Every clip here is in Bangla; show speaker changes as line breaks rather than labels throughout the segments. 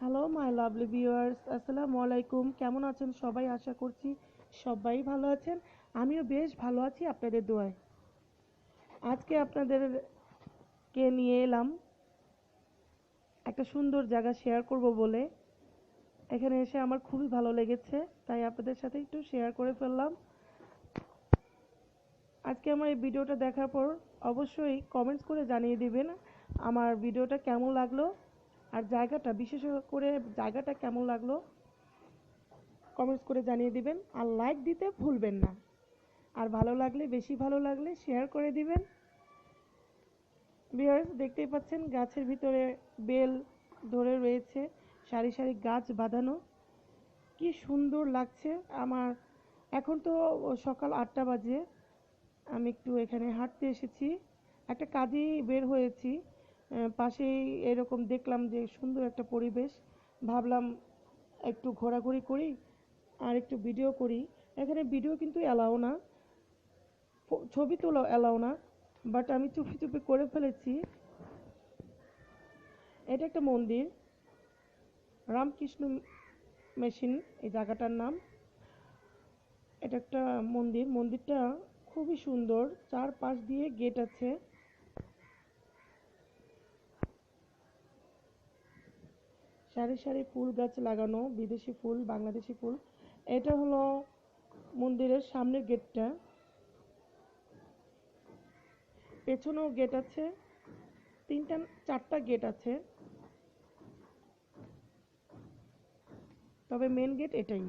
হ্যালো মাই লাভলি ভিউয়ার্স আসসালামু আলাইকুম কেমন আছেন সবাই? আশা করছি সবাই ভালো আছেন। আমিও বেশ ভালো আছি আপনাদের দোয়ায়। আজকে আপনাদেরকে নিয়ে এলাম একটা সুন্দর জায়গা শেয়ার করব বলে। এখানে এসে আমার খুবই ভালো লেগেছে, তাই আপনাদের সাথে একটু শেয়ার করে ফেললাম। আজকে আমার এই ভিডিওটা দেখার পর অবশ্যই কমেন্টস করে জানিয়ে দিবেন আমার ভিডিওটা কেমন লাগল। আর জায়গাটা, বিশেষ করে জায়গাটা কেমন লাগল? কমেন্টস করে জানিয়ে দিবেন। আর লাইক দিতে ভুলবেন না। আর ভালো লাগলে, বেশি ভালো লাগলে শেয়ার করে দিবেন। ভিউয়ার্স দেখতেই পাচ্ছেন, গাছের ভিতরে বেল ধরে রয়েছে। সারি সারি গাছ বাঁধানো। কি সুন্দর লাগছে আমার। এখন তো সকাল আটটা বাজে। আমি একটু এখানে হাঁটতে এসেছি। একটা কাজেই বের হয়েছি। পাশেই এরকম দেখলাম যে সুন্দর একটা পরিবেশ। ভাবলাম একটু ঘোরাঘুরি করি আর একটু ভিডিও করি। এখানে ভিডিও কিন্তু অ্যালাও না। ছবি তোলা অ্যালাও না। বাট আমি চুপি চুপি করে ফেলেছি। এটা একটা মন্দির। রামকৃষ্ণ মেশিন, এই জায়গাটার নাম। এটা একটা মন্দির। মন্দিরটা খুবই সুন্দর। চার পাশ দিয়ে গেট আছে। সারি সারি ফুল গাছ লাগানো, বিদেশি ফুল, বাংলাদেশি ফুল। এটা হলো মন্দিরের সামনের গেটটা। পেছনেও গেট আছে। তিনটা, চারটা গেট আছে। তবে মেন গেট এটাই।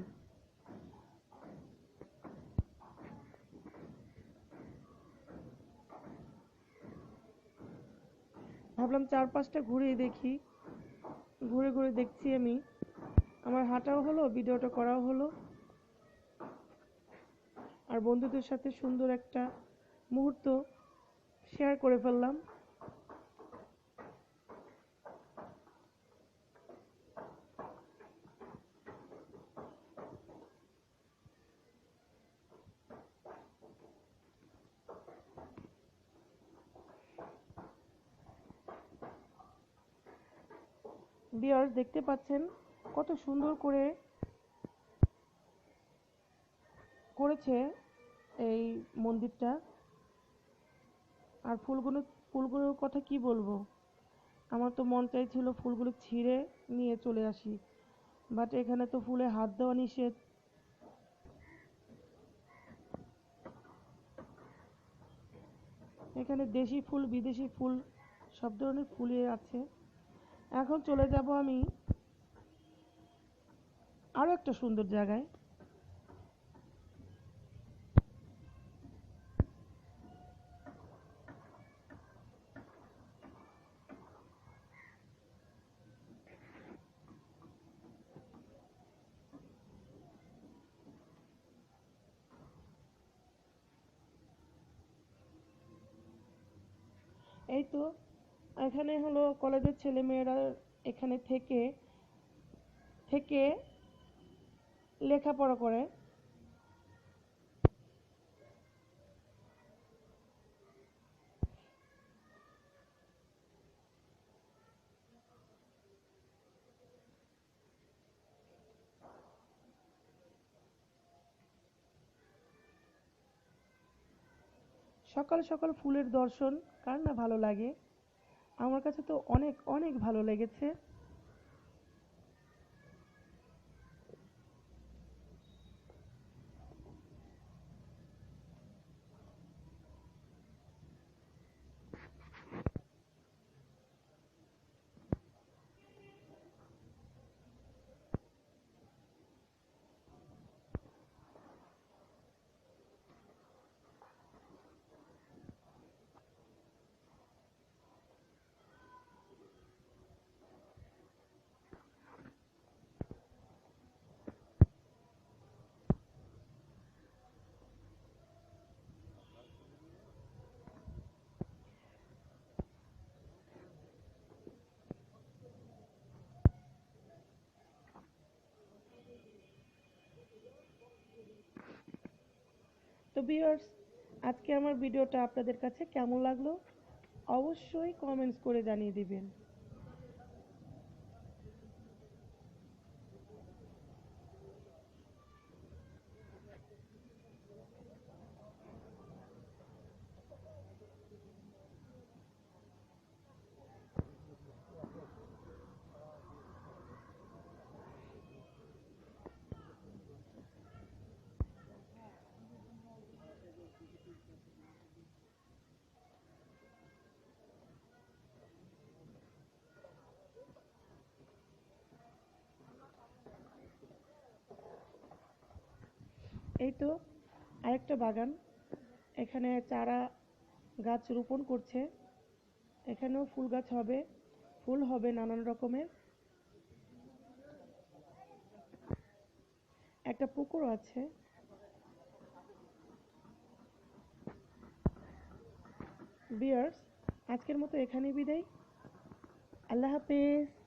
ভাবলাম চারপাশটা ঘুরে দেখি। ঘুরে ঘুরে দেখছি আমি। আমার হাঁটাও হলো, ভিডিওটা করাও হলো। আর বন্ধুদের সাথে সুন্দর একটা মুহূর্ত শেয়ার করে ফেললাম। বিয়ার্স দেখতে পাচ্ছেন কত সুন্দর করে করেছে এই মন্দিরটা। আর ফুলগুলো ফুলগুলোর কথা কি বলব? আমার তো মন চাইছিল ফুলগুলো ছিঁড়ে নিয়ে চলে আসি বাট এখানে তো ফুলে হাত দেওয়া নিষেধ। এখানে দেশি ফুল, বিদেশি ফুল সব ধরনের ফুলই আছে। এখন চলে যাব আমি আরও একটা সুন্দর জায়গায়। এই তো এখানে হলো কলেজের ছেলেমেয়েরা এখানে থেকে থেকে লেখাপড়া করে। সকাল সকাল ফুলের দর্শন, কার না ভালো লাগে? আমার কাছে তো অনেক অনেক ভালো লেগেছে। তো ভিউয়ার্স আজকে আমার ভিডিওটা আপনাদের কাছে কেমন লাগল? অবশ্যই কমেন্টস করে জানিয়ে দিবেন। এই তো আরেকটা বাগান। এখানে চারা গাছ রোপণ করছে। এখানেও ফুল গাছ হবে, ফুল হবে নানান রকমের। একটা পুকুর আছে। বিয়ার্স আজকের মতো এখানেই বিদায়। আল্লাহ হাফেজ।